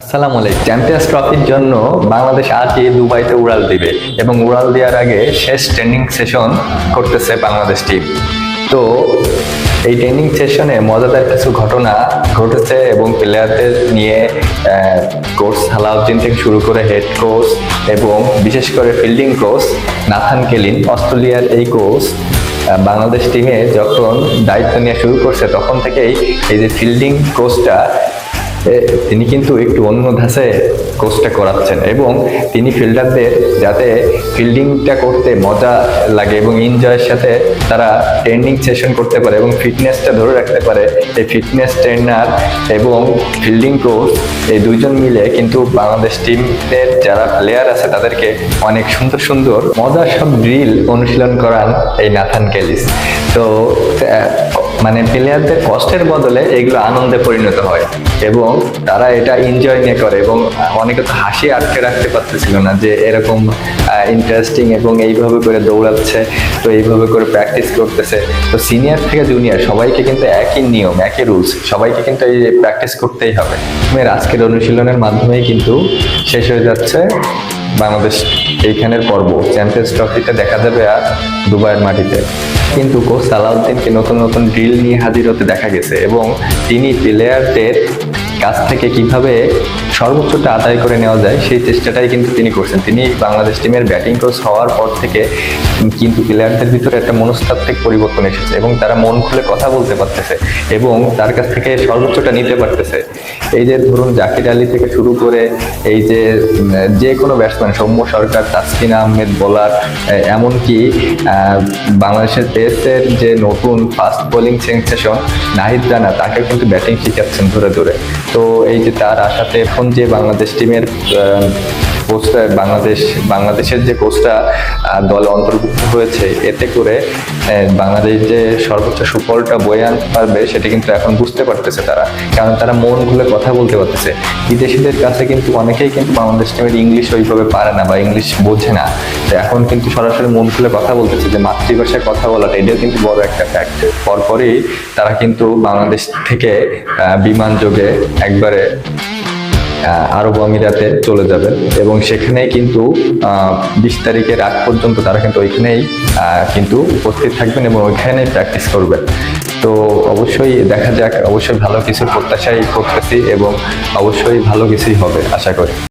সালাম আলাইকুম। চ্যাম্পিয়ন্স ট্রফির জন্য বাংলাদেশ আজই দুবাইতে উড়াল দিবে এবং উড়াল দেওয়ার আগে শেষ ট্রেনিং সেশন করতেছে বাংলাদেশ টিম তো এই ট্রেনিং সেশনে মজাদার কিছু ঘটনা ঘটেছে এবং প্লেয়ারদের নিয়ে কোচ সালাউদ্দিন থেকে শুরু করে হেড কোচ এবং বিশেষ করে ফিল্ডিং কোচ নাথান কেলিন, অস্ট্রেলিয়ার এই কোচ বাংলাদেশ টিমে যখন দায়িত্ব নিয়ে শুরু করছে, তখন থেকেই এই যে ফিল্ডিং কোচটা তিনি কিন্তু একটু অন্য ধাঁচে কোচটা করাচ্ছেন এবং তিনি ফিল্ডারদের যাতে ফিল্ডিংটা করতে মজা লাগে এবং এনজয়ের সাথে তারা ট্রেনিং সেশন করতে পারে এবং ফিটনেসটা ধরে রাখতে পারে। এই ফিটনেস ট্রেনার এবং ফিল্ডিং কোচ এই দুইজন মিলে কিন্তু বাংলাদেশ টিমের যারা প্লেয়ার আছে তাদেরকে অনেক সুন্দর সুন্দর, মজার সব ড্রিল অনুশীলন করান এই নাথান কেলিস। তো মানে প্লেয়ারদের কষ্টের বদলে এগুলো আনন্দে পরিণত হয়। এবং তারা এটা এনজয় নিয়ে করে এবং অনেকে তো হাসি আটকে রাখতে পারতেছিল না যে এরকম ইন্টারেস্টিং এবং এইভাবে করে দৌড়াচ্ছে, তো এইভাবে করে প্র্যাকটিস করতেছে। তো সিনিয়র থেকে জুনিয়র সবাইকে কিন্তু একই নিয়ম, একই রুলস সবাইকে কিন্তু এই প্র্যাকটিস করতেই হবে। এর আজকের অনুশীলনের মাধ্যমেই কিন্তু শেষ হয়ে যাচ্ছে বাংলাদেশ এইখানের পর্ব। চ্যাম্পিয়ন্স ট্রফিতে দেখা যাবে আর দুবাইয়ের মাটিতে। কিন্তু কোচ সালাউদ্দিনকে নতুন নতুন ড্রিল নিয়ে হাজির হতে দেখা গেছে এবং তিনি প্লেয়ারদের কাছ থেকে কীভাবে সর্বোচ্চটা আদায় করে নেওয়া যায়, সেই চেষ্টাটাই কিন্তু তিনি করছেন। তিনি বাংলাদেশ টিমের ব্যাটিং কোচ হওয়ার পর থেকে কিন্তু প্লেয়ারদের ভিতরে একটা মনস্তাত্ত্বিক পরিবর্তন এসেছে এবং তারা মন খুলে কথা বলতে পারতেছে এবং তার কাছ থেকে সর্বোচ্চটা নিতে পারতেছে। এই যে ধরুন জাকির আলী থেকে শুরু করে এই যে যে কোনো ব্যাটসম্যান সৌম্য সরকার, তাসকিন আহমেদ বোলার এমনকি বাংলাদেশের পেসের যে নতুন fast bowling sensation Nahid Rana তাকে কিন্তু ব্যাটিং শিখাচ্ছেন ধরে ধরে। তো এই যে তার আশাতে এখন যে বাংলাদেশ টিমের কোচটা বাংলাদেশ, বাংলাদেশের যে কোচটা দলে অন্তর্ভুক্ত হয়েছে, এতে করে বাংলাদেশ যে সর্বোচ্চ সুফলটা বয়ে আনতে পারবে, সেটা কিন্তু এখন বুঝতে পারতেছে তারা। কারণ তারা মন খুলে কথা বলতে পারতেছে। বিদেশিদের কাছে কিন্তু অনেকেই কিন্তু বাংলাদেশ টিমের ইংলিশ ওইভাবে পারে না বা ইংলিশ বোঝে না। তো এখন কিন্তু সরাসরি মন খুলে কথা বলতেছে যে মাতৃভাষায় কথা বলাটা, এটাও কিন্তু বড় একটা ফ্যাক্ট পরপরই তারা কিন্তু বাংলাদেশ থেকে বিমান যোগে একবারে আরব আমিরাতে চলে যাবেন। এবং সেখানে কিন্তু বিশ তারিখের আগ পর্যন্ত তারা কিন্তু ওইখানেই কিন্তু উপস্থিত থাকবেন এবং ওইখানেই প্র্যাকটিস করবেন। তো অবশ্যই দেখা যাক, অবশ্যই ভালো কিছু প্রত্যাশাই করতেছি এবং অবশ্যই ভালো কিছুই হবে, আশা করি।